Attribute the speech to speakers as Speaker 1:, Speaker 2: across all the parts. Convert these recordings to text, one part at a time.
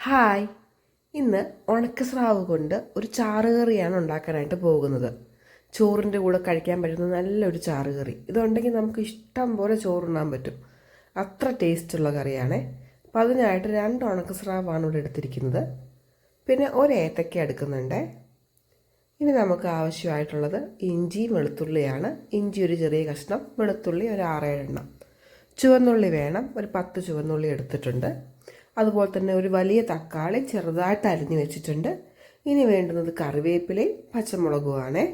Speaker 1: Hi. ഇന്ന് ഉണക്കസ്രാവ് കൊണ്ട് ഒരു ചാറുകറിയാണ് ഉണ്ടാക്കാനായിട്ട് പോകുന്നത്. ചോറിന്റെ കൂടെ കഴിക്കാൻ പറ്റുന്ന നല്ലൊരു ചാറുകറി ഇതുണ്ടെങ്കിൽ നമുക്ക് ഇഷ്ടം പോലെ ചോറുണ്ണാൻ പറ്റും. അത്ര ടേസ്റ്റുള്ള കറിയാണേ. അപ്പോൾ അതിനായിട്ട് രണ്ട് ഉണക്കസ്രാവാണ് ഇവിടെ എടുത്തിരിക്കുന്നത്. പിന്നെ ഒരു ഏത്തക്ക എടുക്കുന്നുണ്ട്. ഇനി നമുക്ക് ആവശ്യമായിട്ടുള്ളത് ഇഞ്ചി വെളുത്തുള്ളിയാണ്. ഇഞ്ചി ഒരു ചെറിയ കഷ്ണം വെളുത്തുള്ളി ഒരു ആറേഴെണ്ണം. ചുവന്നുള്ളി വേണം. ഒരു പത്ത് ചുവന്നുള്ളി എടുത്തിട്ടുണ്ട്. അതുപോലെ തന്നെ ഒരു വലിയ തക്കാളി ചെറുതായിട്ട് അരിഞ്ഞു വെച്ചിട്ടുണ്ട്. ഇനി വേണ്ടുന്നത് കറിവേപ്പിലയും പച്ചമുളകുമാണേ.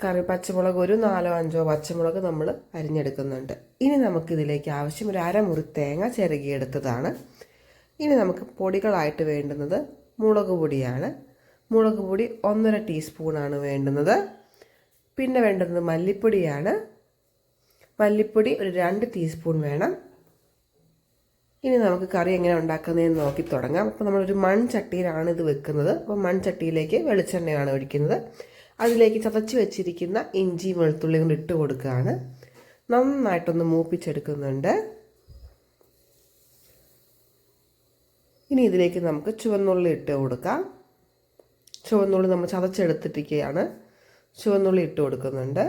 Speaker 1: കറി പച്ചമുളക് ഒരു നാലോ അഞ്ചോ പച്ചമുളക് നമ്മൾ അരിഞ്ഞെടുക്കുന്നുണ്ട്. ഇനി നമുക്കിതിലേക്ക് ആവശ്യം ഒരു അരമുറി തേങ്ങ ചിരകിയെടുത്തതാണ് ഇനി നമുക്ക് പൊടികളായിട്ട് വേണ്ടുന്നത് മുളക് പൊടിയാണ്. മുളക് പൊടി ഒന്നര ടീസ്പൂണാണ് വേണ്ടുന്നത്. പിന്നെ വേണ്ടുന്നത് മല്ലിപ്പൊടിയാണ്. മല്ലിപ്പൊടി ഒരു രണ്ട് ടീസ്പൂൺ വേണം. ഇനി നമുക്ക് കറി എങ്ങനെ ഉണ്ടാക്കുന്നതെന്ന് നോക്കി തുടങ്ങാം. അപ്പോൾ നമ്മളൊരു മൺചട്ടിയിലാണ് ഇത് വെക്കുന്നത്. അപ്പോൾ മൺചട്ടിയിലേക്ക് വെളിച്ചെണ്ണയാണ് ഒഴിക്കുന്നത്. അതിലേക്ക് ചതച്ച് വെച്ചിരിക്കുന്ന ഇഞ്ചി വെളുത്തുള്ളി കൊണ്ട് ഇട്ട് കൊടുക്കുകയാണ്. നന്നായിട്ടൊന്ന് മൂപ്പിച്ചെടുക്കുന്നുണ്ട്. ഇനി ഇതിലേക്ക് നമുക്ക് ചുവന്നുള്ളി ഇട്ട് കൊടുക്കാം. ചുവന്നുള്ളി നമ്മൾ ചതച്ചെടുത്തിട്ടിരിക്കുകയാണ് ചുവന്നുള്ളി ഇട്ട് കൊടുക്കുന്നുണ്ട്.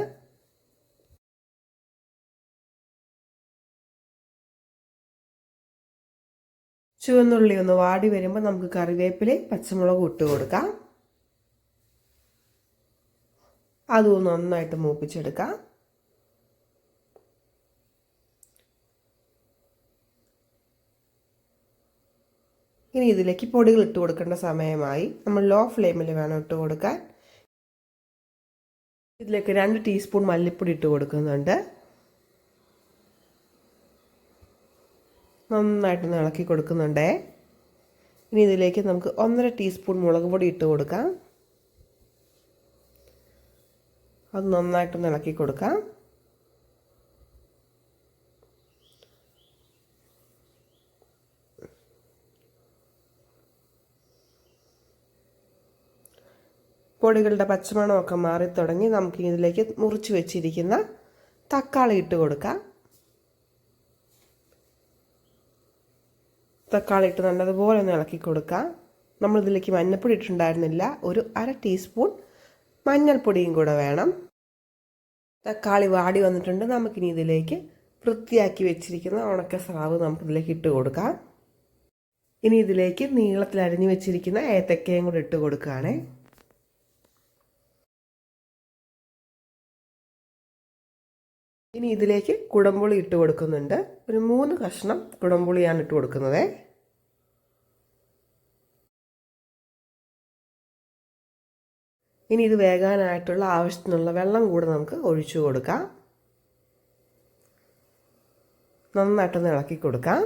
Speaker 1: ചുവന്നുള്ളി ഒന്ന് വാടി വരുമ്പോൾ നമുക്ക് കറിവേപ്പില പച്ചമുളക് ഇട്ട് കൊടുക്കാം. അതും നന്നായിട്ട് മൂപ്പിച്ചെടുക്കാം. ഇനി ഇതിലേക്ക് പൊടികൾ ഇട്ട് കൊടുക്കേണ്ട സമയമായി. നമ്മൾ ലോ ഫ്ലെയിമിൽ വേണം ഇട്ട് കൊടുക്കാൻ. ഇതിലേക്ക് രണ്ട് ടീസ്പൂൺ മല്ലിപ്പൊടി ഇട്ട് കൊടുക്കുന്നുണ്ട്. നന്നായിട്ടൊന്ന് ഇളക്കി കൊടുക്കുന്നുണ്ടേ. ഇനി ഇതിലേക്ക് നമുക്ക് ഒന്നര ടീസ്പൂൺ മുളക് പൊടി ഇട്ട് കൊടുക്കാം. അത് നന്നായിട്ടൊന്ന് ഇളക്കി കൊടുക്കാം. പൊടികളുടെ പച്ചമണമൊക്കെ മാറി തുടങ്ങി നമുക്ക് ഇതിലേക്ക് മുറിച്ച് വെച്ചിരിക്കുന്ന തക്കാളി ഇട്ട് കൊടുക്കാം. തക്കാളി ഇട്ട് നല്ലതുപോലെ ഒന്ന് ഇളക്കി കൊടുക്കാം. നമ്മളിതിലേക്ക് മഞ്ഞൾപ്പൊടി ഇട്ടിട്ടുണ്ടായിരുന്നില്ല. ഒരു അര ടീസ്പൂൺ മഞ്ഞൾപ്പൊടിയും കൂടെ വേണം. തക്കാളി വാടി വന്നിട്ടുണ്ട്. നമുക്കിനി ഇതിലേക്ക് വൃത്തിയാക്കി വെച്ചിരിക്കുന്ന ഉണക്ക സ്രാവ് നമുക്കിതിലേക്ക് ഇട്ട് കൊടുക്കാം. ഇനി ഇതിലേക്ക് നീളത്തിൽ അരിഞ്ഞു വെച്ചിരിക്കുന്ന ഏത്തക്കയും കൂടെ ഇട്ട് കൊടുക്കുകയാണേ. ഇനി ഇതിലേക്ക് കുടംപുളി ഇട്ട് കൊടുക്കുന്നുണ്ട്. ഒരു മൂന്ന് കഷ്ണം കുടംപുളിയാണ് ഇട്ട് കൊടുക്കുന്നത്. ഇനി ഇത് വേകാനായിട്ടുള്ള ആവശ്യത്തിനുള്ള വെള്ളം കൂടെ നമുക്ക് ഒഴിച്ചു കൊടുക്കാം. നന്നായിട്ടൊന്ന് ഇളക്കി കൊടുക്കാം.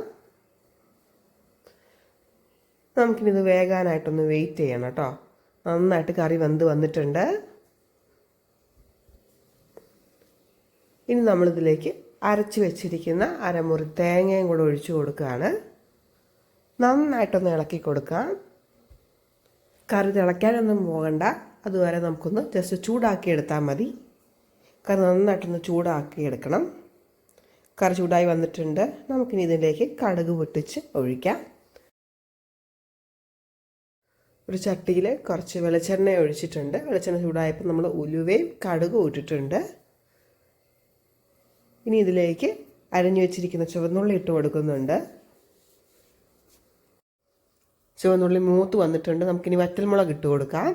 Speaker 1: നമുക്കിനിത് വേകാനായിട്ടൊന്ന് വെയിറ്റ് ചെയ്യണം കേട്ടോ. നന്നായിട്ട് കറി വെന്ത് വന്നിട്ടുണ്ട്. ഇനി നമ്മളിതിലേക്ക് അരച്ച് വെച്ചിരിക്കുന്ന അരമുറി തേങ്ങയും കൂടെ ഒഴിച്ചു കൊടുക്കുകയാണ്. നന്നായിട്ടൊന്ന് ഇളക്കി കൊടുക്കാം. കറി തിളയ്ക്കാനൊന്നും പോകണ്ട. അതുവരെ നമുക്കൊന്ന് ജസ്റ്റ് ചൂടാക്കി എടുത്താൽ മതി. കറി നന്നായിട്ടൊന്ന് ചൂടാക്കി എടുക്കണം. കറി ചൂടായി വന്നിട്ടുണ്ട്. നമുക്കിനി ഇതിലേക്ക് കടുക് പൊട്ടിച്ച് ഒഴിക്കാം. ഒരു ചട്ടിയിൽ കുറച്ച് വെളിച്ചെണ്ണ ഒഴിച്ചിട്ടുണ്ട്. വെളിച്ചെണ്ണ ചൂടായപ്പോൾ നമ്മൾ ഉലുവയും കടുകും ഇട്ടിട്ടുണ്ട്. ഇനി ഇതിലേക്ക് അരഞ്ഞു വെച്ചിരിക്കുന്ന ചുവന്നുള്ളി ഇട്ട് കൊടുക്കുന്നുണ്ട്. ചുവന്നുള്ളി മൂത്ത് വന്നിട്ടുണ്ട്. നമുക്കിനി വറ്റൽമുളക് ഇട്ട് കൊടുക്കാം.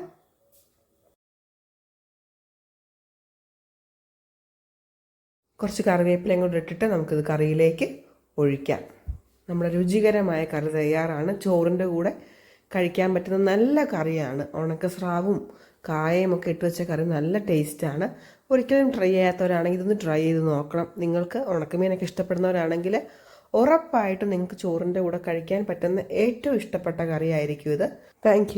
Speaker 1: കുറച്ച് കറിവേപ്പിലയും കൂടെ ഇട്ടിട്ട് നമുക്കിത് കറിയിലേക്ക് ഒഴിക്കാം. നമ്മുടെ രുചികരമായ കറി തയ്യാറാണ്. ചോറിന്റെ കൂടെ കഴിക്കാൻ പറ്റുന്ന നല്ല കറിയാണ്. ഉണക്കസ്രാവും കായയും ഒക്കെ ഇട്ട് വെച്ച കറി നല്ല ടേസ്റ്റാണ് ഒരിക്കലും ട്രൈ ചെയ്യാത്തവരാണെങ്കിൽ ഇതൊന്ന് ട്രൈ ചെയ്ത് നോക്കണം. നിങ്ങൾക്ക് ഉണക്കമീനൊക്കെ ഇഷ്ടപ്പെടുന്നവരാണെങ്കിൽ ഉറപ്പായിട്ടും നിങ്ങൾക്ക് ചോറിന്റെ കൂടെ കഴിക്കാൻ പറ്റുന്ന ഏറ്റവും ഇഷ്ടപ്പെട്ട കറിയായിരിക്കും ഇത്. താങ്ക്